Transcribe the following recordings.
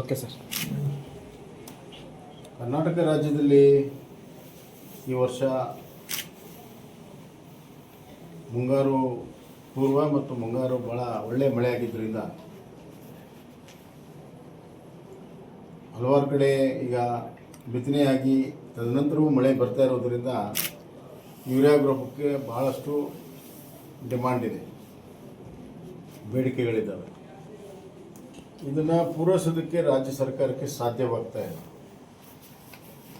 Okay sir. Karnataka ರಾಜ್ಯದಲ್ಲಿ ಈ ವರ್ಷ ಮುಂಗಾರು ಪೂರ್ವ ಮತ್ತು ಮುಂಗಾರು ಭಾಳ ಒಳ್ಳೆಯ ಮಳೆ ಆಗಿದ್ದರಿಂದ ಹಲವಾರು ಕಡೆ ಈಗ ಬಿತ್ತನೆಯಾಗಿ ತದನಂತರವೂ ಮಳೆ ಬರ್ತಾ ಇರೋದರಿಂದ ಯೂರಿಯಾ ಗೊಬ್ಬರಕ್ಕೆ ಬಹಳಷ್ಟು ಡಿಮಾಂಡ್ ಇದೆ. ಬೇಡಿಕೆಗಳಿದ್ದಾವೆ. ಇದನ್ನು ಪೂರೈಸೋದಕ್ಕೆ ರಾಜ್ಯ ಸರ್ಕಾರಕ್ಕೆ ಸಾಧ್ಯವಾಗ್ತಾ ಇಲ್ಲ.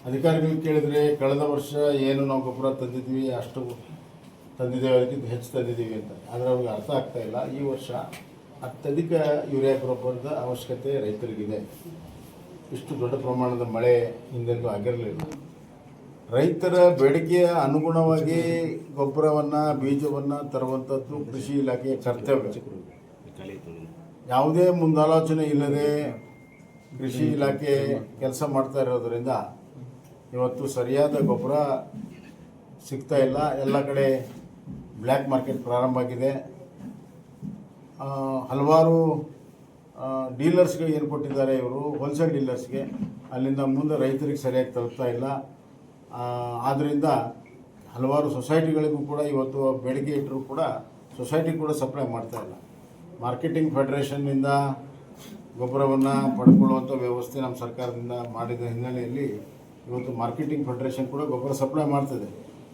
ಅಧಿಕಾರಿಗಳು ಕೇಳಿದರೆ ಕಳೆದ ವರ್ಷ ಏನು ನಾವು ಗೊಬ್ಬರ ತಂದಿದ್ವಿ, ಅಷ್ಟು ತಂದಿದ್ದೇವೆ, ಅದಕ್ಕಿಂತ ಹೆಚ್ಚು ತಂದಿದ್ದೀವಿ ಅಂತ. ಆದರೆ ಅವ್ರಿಗೆ ಅರ್ಥ ಆಗ್ತಾ ಇಲ್ಲ. ಈ ವರ್ಷ ಅತ್ಯಧಿಕ ಯೂರಿಯಾ ಗೊಬ್ಬರದ ಅವಶ್ಯಕತೆ ರೈತರಿಗಿದೆ. ಇಷ್ಟು ದೊಡ್ಡ ಪ್ರಮಾಣದ ಮಳೆ ಹಿಂದೆಂದೂ ಆಗಿರಲಿಲ್ಲ. ರೈತರ ಬೇಡಿಕೆಯ ಅನುಗುಣವಾಗಿ ಗೊಬ್ಬರವನ್ನು, ಬೀಜವನ್ನು ತರುವಂಥದ್ದು ಕೃಷಿ ಇಲಾಖೆಯ ಕರ್ತವ್ಯ. ಯಾವುದೇ ಮುಂದಾಲೋಚನೆ ಇಲ್ಲದೆ ಕೃಷಿ ಇಲಾಖೆ ಕೆಲಸ ಮಾಡ್ತಾ ಇರೋದರಿಂದ ಇವತ್ತು ಸರಿಯಾದ ಗೊಬ್ಬರ ಸಿಗ್ತಾ ಇಲ್ಲ. ಎಲ್ಲ ಕಡೆ ಬ್ಲ್ಯಾಕ್ ಮಾರ್ಕೆಟ್ ಪ್ರಾರಂಭ ಆಗಿದೆ. ಹಲವಾರು ಡೀಲರ್ಸ್ಗೆ ಏನು ಕೊಟ್ಟಿದ್ದಾರೆ ಇವರು? ಹೋಲ್ಸೇಲ್ ಡೀಲರ್ಸ್ಗೆ. ಅಲ್ಲಿಂದ ಮುಂದೆ ರೈತರಿಗೆ ಸರಿಯಾಗಿ ತಲುಪ್ತಾ ಇಲ್ಲ. ಆದ್ದರಿಂದ ಹಲವಾರು ಸೊಸೈಟಿಗಳಿಗೂ ಕೂಡ ಇವತ್ತು ಬೇಡಿಕೆ ಇಟ್ಟರೂ ಕೂಡ ಸೊಸೈಟಿ ಕೂಡ ಸಪ್ಲೈ ಮಾಡ್ತಾ ಇಲ್ಲ. ಮಾರ್ಕೆಟಿಂಗ್ ಫೆಡರೇಷನ್ನಿಂದ ಗೊಬ್ಬರವನ್ನು ಪಡ್ಕೊಳ್ಳುವಂಥ ವ್ಯವಸ್ಥೆ ನಮ್ಮ ಸರ್ಕಾರದಿಂದ ಮಾಡಿದ ಹಿನ್ನೆಲೆಯಲ್ಲಿ ಇವತ್ತು ಮಾರ್ಕೆಟಿಂಗ್ ಫೆಡರೇಷನ್ ಕೂಡ ಗೊಬ್ಬರ ಸಪ್ಲೈ ಮಾಡ್ತದೆ.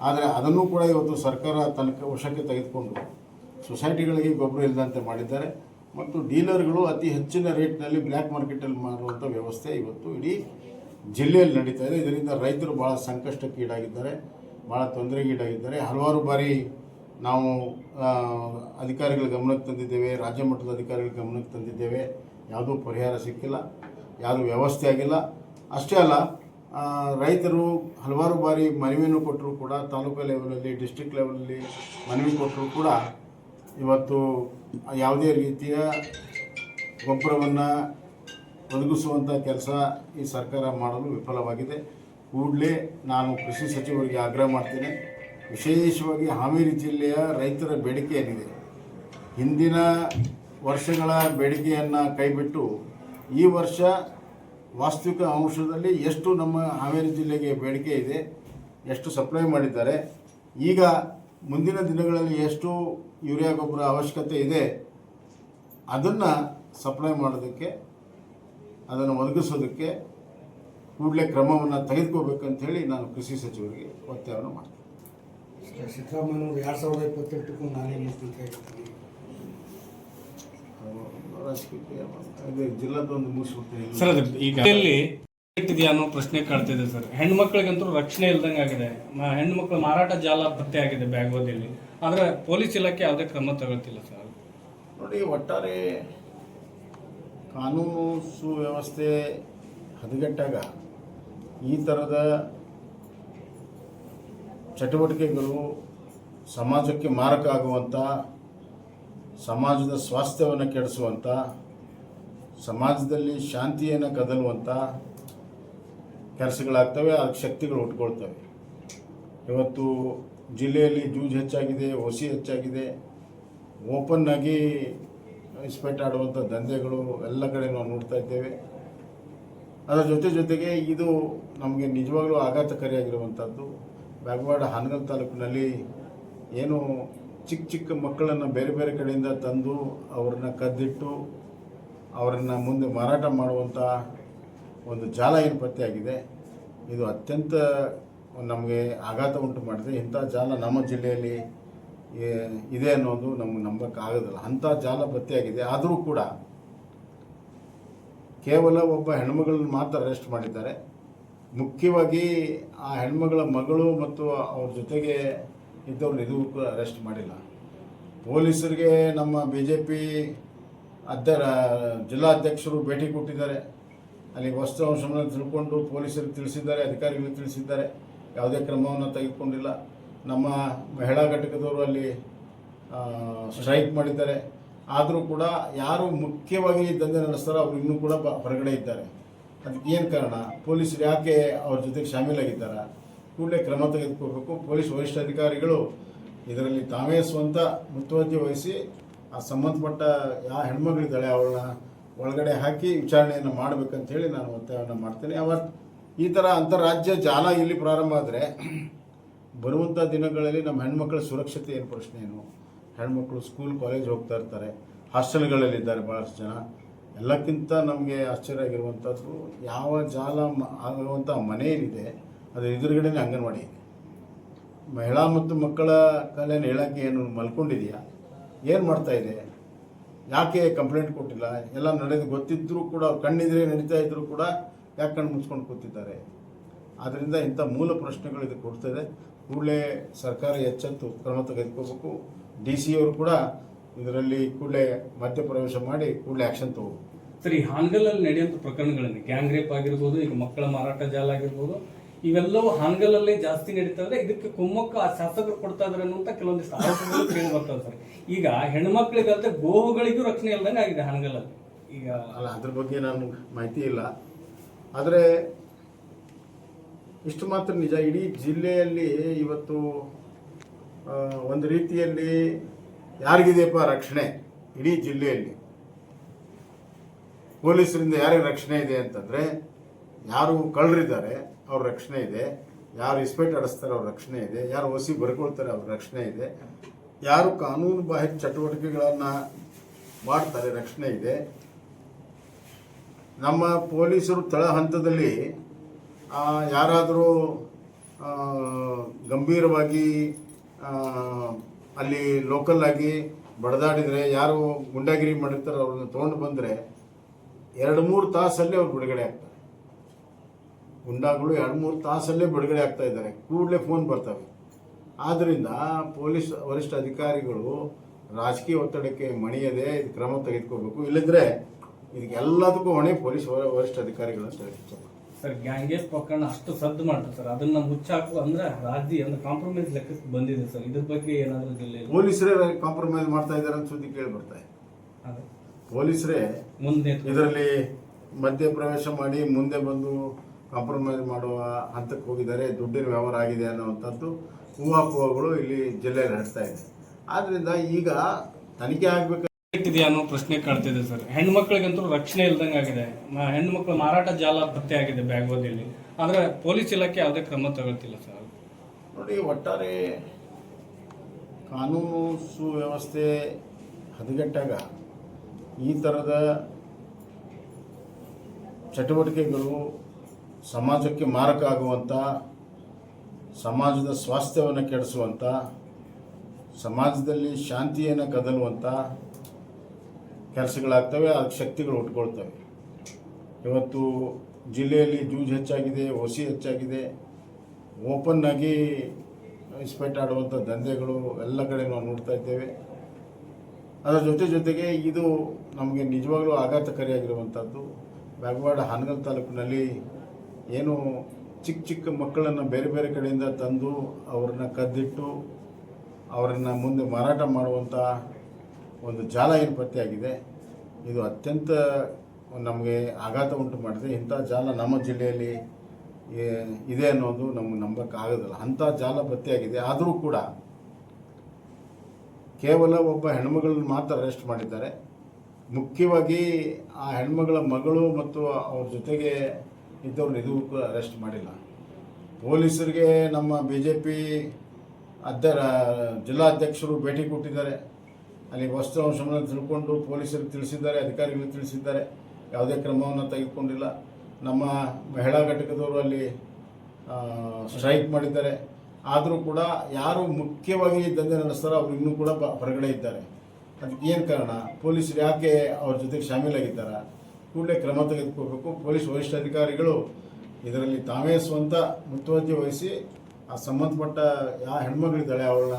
ಆದರೆ ಅದನ್ನು ಕೂಡ ಇವತ್ತು ಸರ್ಕಾರ ತನಕ ವಶಕ್ಕೆ ತೆಗೆದುಕೊಂಡು ಸೊಸೈಟಿಗಳಿಗೆ ಗೊಬ್ಬರ ಇಲ್ಲದಂತೆ ಮಾಡಿದ್ದಾರೆ. ಮತ್ತು ಡೀಲರ್ಗಳು ಅತಿ ಹೆಚ್ಚಿನ ರೇಟ್ನಲ್ಲಿ ಬ್ಲ್ಯಾಕ್ ಮಾರ್ಕೆಟಲ್ಲಿ ಮಾರುವಂಥ ವ್ಯವಸ್ಥೆ ಇವತ್ತು ಇಡೀ ಜಿಲ್ಲೆಯಲ್ಲಿ ನಡೀತಾ ಇದೆ. ಇದರಿಂದ ರೈತರು ಭಾಳ ಸಂಕಷ್ಟಕ್ಕೀಡಾಗಿದ್ದಾರೆ ಭಾಳ ತೊಂದರೆಗೀಡಾಗಿದ್ದಾರೆ. ಹಲವಾರು ಬಾರಿ ನಾವು ಅಧಿಕಾರಿಗಳ ಗಮನಕ್ಕೆ ತಂದಿದ್ದೇವೆ, ರಾಜ್ಯ ಮಟ್ಟದ ಅಧಿಕಾರಿಗಳ ಗಮನಕ್ಕೆ ತಂದಿದ್ದೇವೆ. ಯಾವುದೂ ಪರಿಹಾರ ಸಿಕ್ಕಿಲ್ಲ ಯಾವುದೂ ವ್ಯವಸ್ಥೆ ಆಗಿಲ್ಲ. ಅಷ್ಟೇ ಅಲ್ಲ ರೈತರು ಹಲವಾರು ಬಾರಿ ಮನವಿಯನ್ನು ಕೊಟ್ಟರು ಕೂಡ, ತಾಲೂಕು ಲೆವೆಲಲ್ಲಿ ಡಿಸ್ಟಿಕ್ ಲೆವೆಲಲ್ಲಿ ಮನವಿ ಕೊಟ್ಟರು ಕೂಡ, ಇವತ್ತು ಯಾವುದೇ ರೀತಿಯ ಗೊಬ್ಬರವನ್ನು ಒದಗಿಸುವಂಥ ಕೆಲಸ ಈ ಸರ್ಕಾರ ಮಾಡಲು ವಿಫಲವಾಗಿದೆ. ಕೂಡಲೇ ನಾನು ಕೃಷಿ ಸಚಿವರಿಗೆ ಆಗ್ರಹ ಮಾಡ್ತೇನೆ. ವಿಶೇಷವಾಗಿ ಹಾವೇರಿ ಜಿಲ್ಲೆಯ ರೈತರ ಬೇಡಿಕೆ ಏನಿದೆ? ಹಿಂದಿನ ವರ್ಷಗಳ ಬೇಡಿಕೆಯನ್ನು ಕೈಬಿಟ್ಟು ಈ ವರ್ಷ ವಾಸ್ತವಿಕ ಅಂಶದಲ್ಲಿ ಎಷ್ಟು ನಮ್ಮ ಹಾವೇರಿ ಜಿಲ್ಲೆಗೆ ಬೇಡಿಕೆ ಇದೆ, ಎಷ್ಟು ಸಪ್ಲೈ ಮಾಡಿದ್ದಾರೆ, ಈಗ ಮುಂದಿನ ದಿನಗಳಲ್ಲಿ ಎಷ್ಟು ಯೂರಿಯಾ ಗೊಬ್ಬರ ಅವಶ್ಯಕತೆ ಇದೆ, ಅದನ್ನು ಸಪ್ಲೈ ಮಾಡೋದಕ್ಕೆ, ಅದನ್ನು ಒದಗಿಸೋದಕ್ಕೆ ಕೂಡಲೇ ಕ್ರಮವನ್ನು ತೆಗೆದುಕೋಬೇಕಂತ ಹೇಳಿ ನಾನು ಕೃಷಿ ಸಚಿವರಿಗೆ ಒತ್ತಾಯವನ್ನು ಮಾಡ್ತೀನಿ. ಸಿದ್ದರಾಮಯ್ಯನವರು ಎರಡು ಸಾವಿರದ ಇಪ್ಪತ್ತೆಂಟಕ್ಕೂ ನಾನೇ ಮುಖ್ಯಮಂತ್ರಿ ಆಗಿರ್ತೀನಿ ಸರ್ ಅದು ಈಗ ಇಲ್ಲಿ ಇದೆಯಾ ಅನ್ನೋ ಪ್ರಶ್ನೆ ಕಾಡ್ತಿದೆ ಸರ್. ಹೆಣ್ಮಕ್ಳಿಗಂತೂ ರಕ್ಷಣೆ ಇಲ್ದಂಗೆ ಆಗಿದೆ. ಹೆಣ್ಮಕ್ಳು ಹೆಣ್ಮಕ್ಳ ಮಾರಾಟ ಜಾಲ ಪತ್ತೆ ಆಗಿದೆ ಬ್ಯಾಗ್ವಾದಿಯಲ್ಲಿ ಆದರೆ ಪೊಲೀಸ್ ಇಲಾಖೆ ಯಾವುದೇ ಕ್ರಮ ತಗೊಳ್ತಿಲ್ಲ ಸರ್. ನೋಡಿ ಒಟ್ಟಾರೆ ಕಾನೂನು ಸುವ್ಯವಸ್ಥೆ ಹದಗೆಟ್ಟಾಗ ಈ ಥರದ ಚಟುವಟಿಕೆಗಳು ಸಮಾಜಕ್ಕೆ ಮಾರಕ ಆಗುವಂಥ ಸಮಾಜದ ಸ್ವಾಸ್ಥ್ಯವನ್ನು ಕೆಡಿಸುವಂಥ ಸಮಾಜದಲ್ಲಿ ಶಾಂತಿಯನ್ನು ಕದಲುವಂಥ ಕೆಲಸಗಳಾಗ್ತವೆ, ಆ ಶಕ್ತಿಗಳು ಉಟ್ಕೊಳ್ತವೆ. ಇವತ್ತು ಜಿಲ್ಲೆಯಲ್ಲಿ ಜೂಜ್ ಹೆಚ್ಚಾಗಿದೆ, ಒಸಿ ಹೆಚ್ಚಾಗಿದೆ, ಓಪನ್ ಆಗಿ ಇಸ್ಪೆಟ್ ಆಡುವಂಥ ದಂಧೆಗಳು ಎಲ್ಲ ಕಡೆ ನಾವು ನೋಡ್ತಾ ಇದ್ದೇವೆ. ಅದರ ಜೊತೆ ಜೊತೆಗೆ ಇದು ನಮಗೆ ನಿಜವಾಗ್ಲೂ ಆಘಾತಕಾರಿಯಾಗಿರುವಂಥದ್ದು ಬ್ಯಾಗವಾಡ ಹಾನಗಲ್ ತಾಲೂಕಿನಲ್ಲಿ ಏನು ಚಿಕ್ಕ ಚಿಕ್ಕ ಮಕ್ಕಳನ್ನು ಬೇರೆ ಬೇರೆ ಕಡೆಯಿಂದ ತಂದು ಅವ್ರನ್ನ ಕದ್ದಿಟ್ಟು ಅವರನ್ನು ಮುಂದೆ ಮಾರಾಟ ಮಾಡುವಂಥ ಒಂದು ಜಾಲ ಏನು ಪತ್ತೆಯಾಗಿದೆ ಇದು ಅತ್ಯಂತ ನಮಗೆ ಆಘಾತ ಉಂಟು ಮಾಡಿದೆ. ಇಂಥ ಜಾಲ ನಮ್ಮ ಜಿಲ್ಲೆಯಲ್ಲಿ ಇದೆ ಅನ್ನೋದು ನಮ್ಗೆ ನಂಬಕ್ಕಾಗೋದಿಲ್ಲ ಅಂಥ ಜಾಲ ಪತ್ತೆಯಾಗಿದೆ ಆದರೂ ಕೂಡ ಕೇವಲ ಒಬ್ಬ ಹೆಣ್ಮಗಳನ್ನ ಮಾತ್ರ ಅರೆಸ್ಟ್ ಮಾಡಿದ್ದಾರೆ. ಮುಖ್ಯವಾಗಿ ಆ ಹೆಣ್ಮಗಳ ಮಗಳು ಮತ್ತು ಅವ್ರ ಜೊತೆಗೆ ಇದ್ದವ್ರನ್ನ ಇದು ಕೂಡ ಅರೆಸ್ಟ್ ಮಾಡಿಲ್ಲ. ಪೊಲೀಸರಿಗೆ ನಮ್ಮ ಬಿ ಜೆ ಪಿ ಅಧ್ಯ ಜಿಲ್ಲಾಧ್ಯಕ್ಷರು ಭೇಟಿ ಕೊಟ್ಟಿದ್ದಾರೆ. ಅಲ್ಲಿ ವಸ್ತು ಅಂಶವನ್ನು ತಿಳ್ಕೊಂಡು ಪೊಲೀಸರಿಗೆ ತಿಳಿಸಿದ್ದಾರೆ, ಅಧಿಕಾರಿಗಳಿಗೆ ತಿಳಿಸಿದ್ದಾರೆ. ಯಾವುದೇ ಕ್ರಮವನ್ನು ತೆಗೆದುಕೊಂಡಿಲ್ಲ. ನಮ್ಮ ಮಹಿಳಾ ಘಟಕದವರು ಅಲ್ಲಿ ಸ್ಟ್ರೈಕ್ ಮಾಡಿದ್ದಾರೆ. ಆದರೂ ಕೂಡ ಯಾರು ಮುಖ್ಯವಾಗಿ ದಂಧೆ ನಡೆಸ್ತಾರೋ ಅವರು ಇನ್ನೂ ಕೂಡ ಹೊರಗಡೆ ಇದ್ದಾರೆ. ಅದಕ್ಕೆ ಏನು ಕಾರಣ? ಪೊಲೀಸರು ಯಾಕೆ ಅವ್ರ ಜೊತೆಗೆ ಶಾಮೀಲಾಗಿದ್ದಾರೆ? ಕೂಡಲೇ ಕ್ರಮ ತೆಗೆದುಕೋಬೇಕು ಪೊಲೀಸ್ ವರಿಷ್ಠಾಧಿಕಾರಿಗಳು ಇದರಲ್ಲಿ ತಾವೇ ಸ್ವಂತ ಮುತುವರ್ಜಿ ವಹಿಸಿ ಆ ಸಂಬಂಧಪಟ್ಟ ಯಾವ ಹೆಣ್ಮಗಳಿದ್ದಾಳೆ ಅವಳನ್ನ ಒಳಗಡೆ ಹಾಕಿ ವಿಚಾರಣೆಯನ್ನು ಮಾಡಬೇಕಂತ ಹೇಳಿ ನಾನು ಒತ್ತಾಯವನ್ನು ಮಾಡ್ತೇನೆ. ಅವತ್ತು ಈ ಥರ ಅಂತಾರಾಜ್ಯ ಜಾಲ ಇಲ್ಲಿ ಪ್ರಾರಂಭ ಆದರೆ ಬರುವಂಥ ದಿನಗಳಲ್ಲಿ ನಮ್ಮ ಹೆಣ್ಮಕ್ಳ ಸುರಕ್ಷತೆ ಏನು ಪ್ರಶ್ನೆ ಏನು? ಹೆಣ್ಮಕ್ಳು ಸ್ಕೂಲ್ ಕಾಲೇಜ್ ಹೋಗ್ತಾ ಇರ್ತಾರೆ. ಹಾಸ್ಟೆಲ್ಗಳಲ್ಲಿದ್ದಾರೆ ಭಾಳಷ್ಟು ಜನ. ಎಲ್ಲಕ್ಕಿಂತ ನಮಗೆ ಆಶ್ಚರ್ಯ ಆಗಿರುವಂಥದ್ದು, ಯಾವ ಜಾಲ ಆಗುವಂಥ ಮನೆ ಏನಿದೆ ಅದರ ಎದುರುಗಡೆನೇ ಅಂಗನವಾಡಿ ಇದೆ. ಮಹಿಳಾ ಮತ್ತು ಮಕ್ಕಳ ಕಲ್ಯಾಣ ಇಲಾಖೆ ಏನು ಮಲ್ಕೊಂಡಿದೆಯಾ? ಏನು ಮಾಡ್ತಾ ಇದೆ? ಯಾಕೆ ಕಂಪ್ಲೇಂಟ್ ಕೊಟ್ಟಿಲ್ಲ? ಎಲ್ಲ ನಡೆದು ಗೊತ್ತಿದ್ದರೂ ಕೂಡ, ಕಣ್ಣಿದ್ರೆ ನಡೀತಾ ಇದ್ದರೂ ಕೂಡ ಯಾಕೆ ಕಣ್ಣು ಮುಚ್ಕೊಂಡು ಕೂತಿದ್ದಾರೆ? ಆದ್ದರಿಂದ ಇಂಥ ಮೂಲ ಪ್ರಶ್ನೆಗಳು ಇದಕ್ಕೆ ಕೊಡ್ತದೆ ಕೂಡಲೇ ಸರ್ಕಾರ ಎಚ್ಚೆತ್ತು ಕ್ರಮ ತೆಗೆದುಕೋಬೇಕು. ಡಿ ಸಿ ಅವರು ಕೂಡ ಇದರಲ್ಲಿ ಕೂಡಲೇ ಮಧ್ಯಪ್ರವೇಶ ಮಾಡಿ ಕೂಡಲೇ ಆ್ಯಕ್ಷನ್ ತಗೋಬೇಕು. ಸರ್, ಈ ನಡೆಯುವಂಥ ಪ್ರಕರಣಗಳಲ್ಲಿ ಗ್ಯಾಂಗ್ ರೇಪ್ ಆಗಿರ್ಬೋದು, ಈಗ ಮಕ್ಕಳ ಮಾರಾಟ ಜಾಲ ಆಗಿರ್ಬೋದು, ಇವೆಲ್ಲವೂ ಹಾನ್ಗಲ್ಲಲ್ಲೇ ಜಾಸ್ತಿ ನಡೀತಾ ಇದ್ರೆ ಇದಕ್ಕೆ ಕುಮ್ಮಕ್ಕ ಆ ಶಾಸಕರು ಕೊಡ್ತಾ ಇದಾರೆ ಅನ್ನುವಂಥ ಕೆಲವೊಂದಿಷ್ಟು ಆರೋಪಗಳು ಕೇಳಿ ಬರ್ತವೆ ಸರ್. ಈಗ ಹೆಣ್ಮಕ್ಳಿಗಂತ ಗೋವುಗಳಿಗೂ ರಕ್ಷಣೆ ಇಲ್ಲದಂಗೆ ಆಗಿದೆ ಹಾನ್ಗಲ್ಲಲ್ಲಿ. ಈಗ ಅಲ್ಲ, ಅದ್ರ ಬಗ್ಗೆ ನಾನು ಮಾಹಿತಿ ಇಲ್ಲ. ಆದರೆ, ಇಷ್ಟು ಮಾತ್ರ ನಿಜ. ಇಡೀ ಜಿಲ್ಲೆಯಲ್ಲಿ ಇವತ್ತು ಒಂದು ರೀತಿಯಲ್ಲಿ ಯಾರಿಗಿದೆಯಪ್ಪ ರಕ್ಷಣೆ? ಇಡೀ ಜಿಲ್ಲೆಯಲ್ಲಿ. ಪೊಲೀಸರಿಂದ ಯಾರಿಗೆ ರಕ್ಷಣೆ ಇದೆ ಅಂತಂದರೆ, ಯಾರು ಕಳ್ಳರಿದ್ದಾರೆ, ಅವ್ರ ರಕ್ಷಣೆ ಇದೆ. ಯಾರು ಇಸ್ಪೆಕ್ಟ್ ಆಡಿಸ್ತಾರೆ ಅವ್ರ ರಕ್ಷಣೆ ಇದೆ. ಯಾರು ಒಸಿ ಬರ್ಕೊಳ್ತಾರೆ, ಅವ್ರ ರಕ್ಷಣೆ ಇದೆ. ಯಾರು ಕಾನೂನು ಬಾಹಿರ ಚಟುವಟಿಕೆಗಳನ್ನು ಮಾಡ್ತಾರೆ, ರಕ್ಷಣೆ ಇದೆ. ನಮ್ಮ ಪೊಲೀಸರು ತಳ ಹಂತದಲ್ಲಿ ಯಾರಾದರೂ ಗಂಭೀರವಾಗಿ ಅಲ್ಲಿ ಲೋಕಲ್ ಆಗಿ ಬಡದಾಡಿದರೆ, ಯಾರು ಗುಂಡಾಗಿರಿ ಮಾಡಿರ್ತಾರೆ, ಅವ್ರನ್ನ ತೊಗೊಂಡು ಬಂದರೆ ಎರಡು ಮೂರು ತಾಸಲ್ಲೇ ಅವ್ರು ಬಿಡುಗಡೆ ಆಗ್ತಾರೆ. ಗುಂಡಾಗಳು ಎರಡು ಮೂರು ತಾಸಲ್ಲೇ ಬಿಡುಗಡೆ ಆಗ್ತಾ ಇದ್ದಾರೆ. ಕೂಡಲೇ ಫೋನ್ ಬರ್ತವೆ. ಆದ್ದರಿಂದ ಪೊಲೀಸ್ ವರಿಷ್ಠ ಅಧಿಕಾರಿಗಳು ರಾಜಕೀಯ ಒತ್ತಡಕ್ಕೆ ಮಣಿಯದೆ ಇದು ಕ್ರಮ ತೆಗೆದುಕೋಬೇಕು. ಇಲ್ಲದ್ರೆ ಇದಕ್ಕೆಲ್ಲದಕ್ಕೂ ಹೊಣೆ ಪೊಲೀಸ್ ವರ- ವರಿಷ್ಠ ಅಧಿಕಾರಿಗಳು ಅಂತ ಹೇಳ್ತಾರೆ ಸರ್ ಗ್ಯಾಂಗೇಜ್ ಪ್ರಕರಣ ಅಷ್ಟು ಸದ್ದು ಮಾಡ್ತಾರೆ ಸರ್. ಅದನ್ನ ಮುಚ್ಚಾಕು ಅಂದ್ರೆ ರಾಜ್ಯ ಅಂದ್ರೆ ಕಾಂಪ್ರಮೈಸ್ ಲೆಕ್ಕಕ್ಕೆ ಬಂದಿದೆ ಸರ್. ಇದ್ರ ಬಗ್ಗೆ ಏನಾದರೂ ಪೊಲೀಸರೇ ಕಾಂಪ್ರಮೈಸ್ ಮಾಡ್ತಾ ಇದ್ದಾರೆ ಅಂತ ಸುದ್ದಿ ಕೇಳಿ ಬರ್ತಾ ಇದೆ. ಪೊಲೀಸರೇ ಮುಂದೆ ಇದರಲ್ಲಿ ಮಧ್ಯ ಪ್ರವೇಶ ಮಾಡಿ ಮುಂದೆ ಬಂದು ಕಾಂಪ್ರಮೈಸ್ ಮಾಡುವ ಹಂತಕ್ಕೆ ಹೋಗಿದ್ದಾರೆ. ದುಡ್ಡಿನ ವ್ಯವಹಾರ ಆಗಿದೆ ಅನ್ನೋವಂಥದ್ದು ಊಹಾಪೋಹಗಳು ಇಲ್ಲಿ ಜಿಲ್ಲೆಯಲ್ಲಿ ನಡೆಸ್ತಾ ಇದೆ. ಆದ್ರಿಂದ ಈಗ ತನಿಖೆ ಆಗಬೇಕು. ಇದೆಯಾ ಅನ್ನೋ ಪ್ರಶ್ನೆ ಕಾಡ್ತಿದೆ ಸರ್. ಹೆಣ್ಮಕ್ಳಿಗಂತೂ ರಕ್ಷಣೆ ಇಲ್ದಂಗೆ ಆಗಿದೆ. ಹೆಣ್ಣು ಮಕ್ಕಳು ಮಾರಾಟ ಜಾಲ ಪತ್ತೆ ಆಗಿದೆ ಬ್ಯಾಗ್ವದಿಯಲ್ಲಿ ಆದರೆ ಪೊಲೀಸ್ ಇಲಾಖೆ ಯಾವುದೇ ಕ್ರಮ ತಗೊಳ್ತಿಲ್ಲ ಸರ್. ನೋಡಿ ಒಟ್ಟಾರೆ ಕಾನೂನು ಸುವ್ಯವಸ್ಥೆ ಹದಗೆಟ್ಟಾಗ ಈ ಥರದ ಚಟುವಟಿಕೆಗಳು ಸಮಾಜಕ್ಕೆ ಮಾರಕ ಆಗುವಂಥ ಸಮಾಜದ ಸ್ವಾಸ್ಥ್ಯವನ್ನು ಕೆಡಿಸುವಂಥ ಸಮಾಜದಲ್ಲಿ ಶಾಂತಿಯನ್ನು ಕದಲುವಂಥ ಕೆಲಸಗಳಾಗ್ತವೆ, ಅದಕ್ಕೆ ಶಕ್ತಿಗಳು ಉಟ್ಕೊಳ್ತವೆ. ಇವತ್ತು ಜಿಲ್ಲೆಯಲ್ಲಿ ಜೂಜ್ ಹೆಚ್ಚಾಗಿದೆ, ಒಸಿ ಹೆಚ್ಚಾಗಿದೆ. ಓಪನ್ ಆಗಿ ಆಡುವಂಥ ದಂಧೆಗಳು ಎಲ್ಲ ಕಡೆ ನಾವು ನೋಡ್ತಾ ಇದ್ದೇವೆ. ಅದರ ಜೊತೆ ಜೊತೆಗೆ ಇದು ನಮಗೆ ನಿಜವಾಗ್ಲೂ ಆಘಾತಕಾರಿಯಾಗಿರುವಂಥದ್ದು ಬ್ಯಾಗವಾಡ ಹಾನಗಲ್ ತಾಲೂಕಿನಲ್ಲಿ ಏನು ಚಿಕ್ಕ ಚಿಕ್ಕ ಮಕ್ಕಳನ್ನು ಬೇರೆ ಬೇರೆ ಕಡೆಯಿಂದ ತಂದು ಅವರನ್ನು ಕದ್ದಿಟ್ಟು ಅವರನ್ನು ಮುಂದೆ ಮಾರಾಟ ಮಾಡುವಂಥ ಒಂದು ಜಾಲ ಏನು ಪತ್ತೆಯಾಗಿದೆ. ಇದು ಅತ್ಯಂತ ನಮಗೆ ಆಘಾತ ಉಂಟು ಮಾಡಿದೆ. ಇಂಥ ಜಾಲ ನಮ್ಮ ಜಿಲ್ಲೆಯಲ್ಲಿ ಇದೆ ಅನ್ನೋದು ನಮ್ಗೆ ನಂಬಕ್ಕಾಗೋದಿಲ್ಲ. ಅಂಥ ಜಾಲ ಪತ್ತೆಯಾಗಿದೆ. ಆದರೂ ಕೂಡ ಕೇವಲ ಒಬ್ಬ ಹೆಣ್ಮಗಳನ್ನ ಮಾತ್ರ ಅರೆಸ್ಟ್ ಮಾಡಿದ್ದಾರೆ. ಮುಖ್ಯವಾಗಿ ಆ ಹೆಣ್ಮಗಳ ಮಗಳು ಮತ್ತು ಅವ್ರ ಜೊತೆಗೆ ಇದ್ದವ್ರನ್ನ ಇದು ಕೂಡ ಅರೆಸ್ಟ್ ಮಾಡಿಲ್ಲ. ಪೊಲೀಸರಿಗೆ ನಮ್ಮ ಬಿ ಜೆ ಪಿ ಅಧ್ಯ ಜಿಲ್ಲಾಧ್ಯಕ್ಷರು ಭೇಟಿ ಕೊಟ್ಟಿದ್ದಾರೆ. ಅಲ್ಲಿ ವಸ್ತುವಂಶವನ್ನು ತಿಳ್ಕೊಂಡು ಪೊಲೀಸರಿಗೆ ತಿಳಿಸಿದ್ದಾರೆ, ಅಧಿಕಾರಿಗಳಿಗೆ ತಿಳಿಸಿದ್ದಾರೆ. ಯಾವುದೇ ಕ್ರಮವನ್ನು ತೆಗೆದುಕೊಂಡಿಲ್ಲ. ನಮ್ಮ ಮಹಿಳಾ ಘಟಕದವರು ಅಲ್ಲಿ ಸ್ಟ್ರೈಕ್ ಮಾಡಿದ್ದಾರೆ. ಆದರೂ ಕೂಡ ಯಾರು ಮುಖ್ಯವಾಗಿ ದಂಧೆ ನಡೆಸ್ತಾರೋ ಅವ್ರು ಇನ್ನೂ ಕೂಡ ಹೊರಗಡೆ ಇದ್ದಾರೆ. ಅದಕ್ಕೆ ಏನು ಕಾರಣ? ಪೊಲೀಸರು ಯಾಕೆ ಅವ್ರ ಜೊತೆಗೆ ಶಾಮೀಲಾಗಿದ್ದಾರೆ? ಕೂಡಲೇ ಕ್ರಮ ತೆಗೆದುಕೋಬೇಕು. ಪೊಲೀಸ್ ವರಿಷ್ಠಾಧಿಕಾರಿಗಳು ಇದರಲ್ಲಿ ತಾವೇ ಸ್ವಂತ ಮುತುವರ್ಜಿ ವಹಿಸಿ ಆ ಸಂಬಂಧಪಟ್ಟ ಯಾವ ಹೆಣ್ಮಗಳಿದ್ದಾಳೆ ಅವಳನ್ನ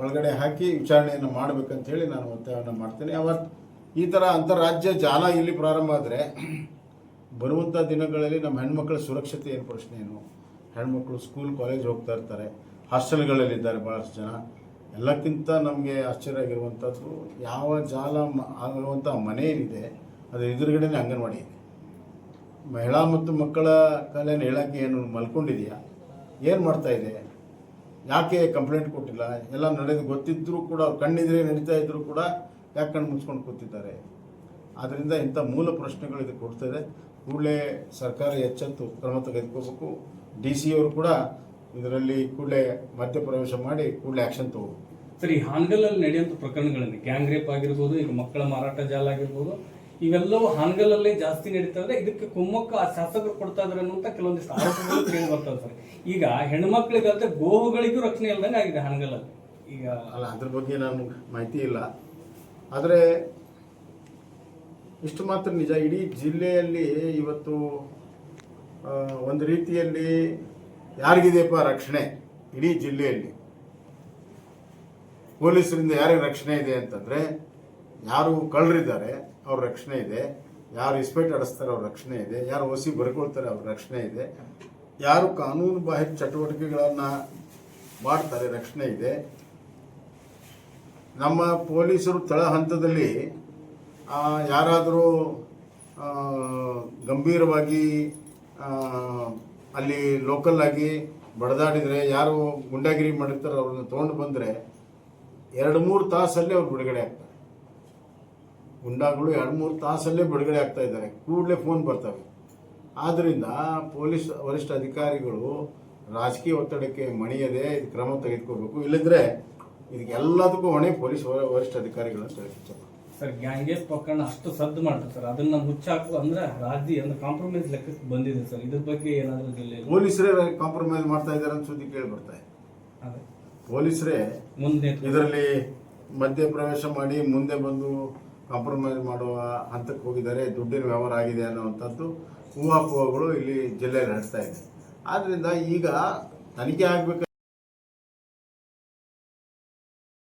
ಒಳಗಡೆ ಹಾಕಿ ವಿಚಾರಣೆಯನ್ನು ಮಾಡಬೇಕಂತ ಹೇಳಿ ನಾನು ಒತ್ತಾಯವನ್ನು ಮಾಡ್ತೇನೆ. ಅವತ್ತು ಈ ಥರ ಅಂತಾರಾಜ್ಯ ಜಾಲ ಇಲ್ಲಿ ಪ್ರಾರಂಭ ಆದರೆ ಬರುವಂಥ ದಿನಗಳಲ್ಲಿ ನಮ್ಮ ಹೆಣ್ಮಕ್ಳ ಸುರಕ್ಷತೆ ಏನು ಪ್ರಶ್ನೆ ಏನು? ಹೆಣ್ಮಕ್ಳು ಸ್ಕೂಲ್ ಕಾಲೇಜ್ ಹೋಗ್ತಾ ಇರ್ತಾರೆ. ಹಾಸ್ಟೆಲ್ಗಳಲ್ಲಿದ್ದಾರೆ ಭಾಳಷ್ಟು ಜನ. ಎಲ್ಲಕ್ಕಿಂತ ನಮಗೆ ಆಶ್ಚರ್ಯ ಆಗಿರುವಂಥದ್ದು ಯಾವ ಜಾಲ ಆಗಿರುವಂಥ ಮನೆ ಏನಿದೆ ಅದರ ಎದುರುಗಡೆನೇ ಅಂಗನವಾಡಿ ಇದೆ. ಮಹಿಳಾ ಮತ್ತು ಮಕ್ಕಳ ಕಲ್ಯಾಣ ಹೇಳೋಕ್ಕೆ ಏನು ಮಲ್ಕೊಂಡಿದೆಯಾ? ಏನು ಮಾಡ್ತಾ ಇದೆ? ಯಾಕೆ ಕಂಪ್ಲೇಂಟ್ ಕೊಟ್ಟಿಲ್ಲ? ಎಲ್ಲ ನಡೆದು ಗೊತ್ತಿದ್ದರೂ ಕೂಡ ಕಣ್ಣಿದ್ರೆ ನಡೀತಾ ಇದ್ದರೂ ಕೂಡ ಯಾಕೆ ಕಣ್ಣು ಮುಚ್ಕೊಂಡು ಕೂತಿದ್ದಾರೆ? ಆದ್ದರಿಂದ ಇಂಥ ಮೂಲ ಪ್ರಶ್ನೆಗಳು ಇದಕ್ಕೆ ಕೊಡ್ತದೆ ಕೂಡಲೇ ಸರ್ಕಾರ ಎಚ್ಚೆತ್ತು ಕ್ರಮ ತೆಗೆದುಕೋಬೇಕು. ಡಿ ಸಿ ಅವರು ಕೂಡ ಇದರಲ್ಲಿ ಕೂಡಲೇ ಮಧ್ಯಪ್ರವೇಶ ಮಾಡಿ ಕೂಡಲೇ ಆ್ಯಕ್ಷನ್ ತಗೋಬೇಕು ಸರಿ ಈ ಹಾನಗಲ್ಲಲ್ಲಿ ನಡೆಯುವಂಥ ಪ್ರಕರಣಗಳಲ್ಲಿ ಗ್ಯಾಂಗ್ ರೇಪ್ ಆಗಿರ್ಬೋದು ಈಗ ಮಕ್ಕಳ ಮಾರಾಟ ಜಾಲ ಆಗಿರ್ಬೋದು ಇವೆಲ್ಲವೂ ಹಾನಗಲ್ಲಲ್ಲೇ ಜಾಸ್ತಿ ನಡೀತಾ ಇದ್ರೆ ಇದಕ್ಕೆ ಕುಮ್ಮಕ್ಕ ಆ ಶಾಸಕರು ಕೊಡ್ತಾ ಇದಾರೆ ಅನ್ನುವಂಥ ಕೆಲವೊಂದಿಷ್ಟು ಆರೋಪಗಳು ಕೇಳಿ ಬರ್ತವೆ ಸರ್. ಈಗ ಹೆಣ್ಮಕ್ಳಿಗಂತ ಗೋವುಗಳಿಗೂ ರಕ್ಷಣೆ ಇಲ್ದಂಗೆ ಆಗಿದೆ ಹಾನಗಲ್ಲಲ್ಲಿ. ಈಗ ಅಲ್ಲ ಅದ್ರ ಬಗ್ಗೆ ನಾನು ಮಾಹಿತಿ ಇಲ್ಲ. ಆದರೆ ಇಷ್ಟು ಮಾತ್ರ ನಿಜ. ಇಡೀ ಜಿಲ್ಲೆಯಲ್ಲಿ ಇವತ್ತು ಒಂದು ರೀತಿಯಲ್ಲಿ ಯಾರಿಗಿದೆಯಪ್ಪ ರಕ್ಷಣೆ? ಇಡೀ ಜಿಲ್ಲೆಯಲ್ಲಿ. ಪೊಲೀಸರಿಂದ ಯಾರಿಗೆ ರಕ್ಷಣೆ ಇದೆ ಅಂತಂದರೆ, ಯಾರು ಕಳ್ಳರಿದ್ದಾರೆ, ಅವ್ರ ರಕ್ಷಣೆ ಇದೆ. ಯಾರು ಇಸ್ಪೆಕ್ಟ್ ಅಡಿಸ್ತಾರೆ ಅವ್ರ ರಕ್ಷಣೆ ಇದೆ. ಯಾರು ಹೊಸಿ ಬರ್ಕೊಳ್ತಾರೆ, ಅವ್ರ ರಕ್ಷಣೆ ಇದೆ. ಯಾರು ಕಾನೂನು ಬಾಹಿರ ಚಟುವಟಿಕೆಗಳನ್ನು ಮಾಡ್ತಾರೆ, ರಕ್ಷಣೆ ಇದೆ. ನಮ್ಮ ಪೊಲೀಸರು ತಳ ಹಂತದಲ್ಲಿ ಯಾರಾದರೂ ಗಂಭೀರವಾಗಿ ಅಲ್ಲಿ ಲೋಕಲ್ ಆಗಿ ಬಡದಾಡಿದರೆ ಯಾರು ಗುಂಡಾಗಿರಿ ಮಾಡಿರ್ತಾರೆ ಅವ್ರನ್ನ ತೊಗೊಂಡು ಬಂದರೆ ಎರಡು ಮೂರು ತಾಸಲ್ಲೇ ಅವ್ರು ಬಿಡುಗಡೆ ಆಗ್ತಾರೆ. ಗುಂಡಾಗಳು ಎರಡು ಮೂರು ತಾಸಲ್ಲೇ ಬಿಡುಗಡೆ ಆಗ್ತಾ ಇದ್ದಾರೆ. ಕೂಡಲೇ ಫೋನ್ ಬರ್ತವೆ. ಆದ್ದರಿಂದ ಪೊಲೀಸ್ ವರಿಷ್ಠ ಅಧಿಕಾರಿಗಳು ರಾಜಕೀಯ ಒತ್ತಡಕ್ಕೆ ಮಣಿಯದೆ ಕ್ರಮ ತೆಗೆದುಕೋಬೇಕು. ಇಲ್ಲದ್ರೆ ಇದಕ್ಕೆಲ್ಲದಕ್ಕೂ ಹೊಣೆ ಪೊಲೀಸ್ ವರಿಷ್ಠ ಅಧಿಕಾರಿಗಳು ಅಂತ. ಸರ್ ಗ್ಯಾಂಗೇಸ್ ಪ್ರಕರಣ ಅಷ್ಟು ಸದ್ದು ಮಾಡ್ತಾರೆ ಸರ್. ಅದನ್ನ ಮುಚ್ಚಾಕು ಅಂದ್ರೆ ರಾಜಿ ಅಂದ್ರೆ ಕಾಂಪ್ರಮೈಸ್ ಲೆಕ್ಕಕ್ಕೆ ಬಂದಿದೆ ಸರ್. ಇದ್ರ ಬಗ್ಗೆ ಏನಾದರೂ ಜಿಲ್ಲೆ ಪೊಲೀಸರೇ ಕಾಂಪ್ರಮೈಸ್ ಮಾಡ್ತಾ ಇದ್ದಾರೆ ಅಂತ ಸುದ್ದಿ ಕೇಳಿ ಬರ್ತಾ ಇದೆ. ಅದೇ. ಪೊಲೀಸರೇ ಮುಂದೆ ಇದರಲ್ಲಿ ಮಧ್ಯ ಪ್ರವೇಶ ಮಾಡಿ ಮುಂದೆ ಬಂದು ಕಾಂಪ್ರಮೈಸ್ ಮಾಡುವ ಹಂತಕ್ಕೆ ಹೋಗಿದ್ದಾರೆ. ದುಡ್ಡಿನ ವ್ಯವಹಾರ ಆಗಿದೆ ಅನ್ನುವಂಥದ್ದು ಊಹಾಪೋಹಗಳು ಇಲ್ಲಿ ಜಿಲ್ಲೆಯಲ್ಲಿ ನಡೆಸ್ತಾ ಇದೆ. ಆದ್ದರಿಂದ ಈಗ ತನಿಖೆ ಆಗ್ಬೇಕು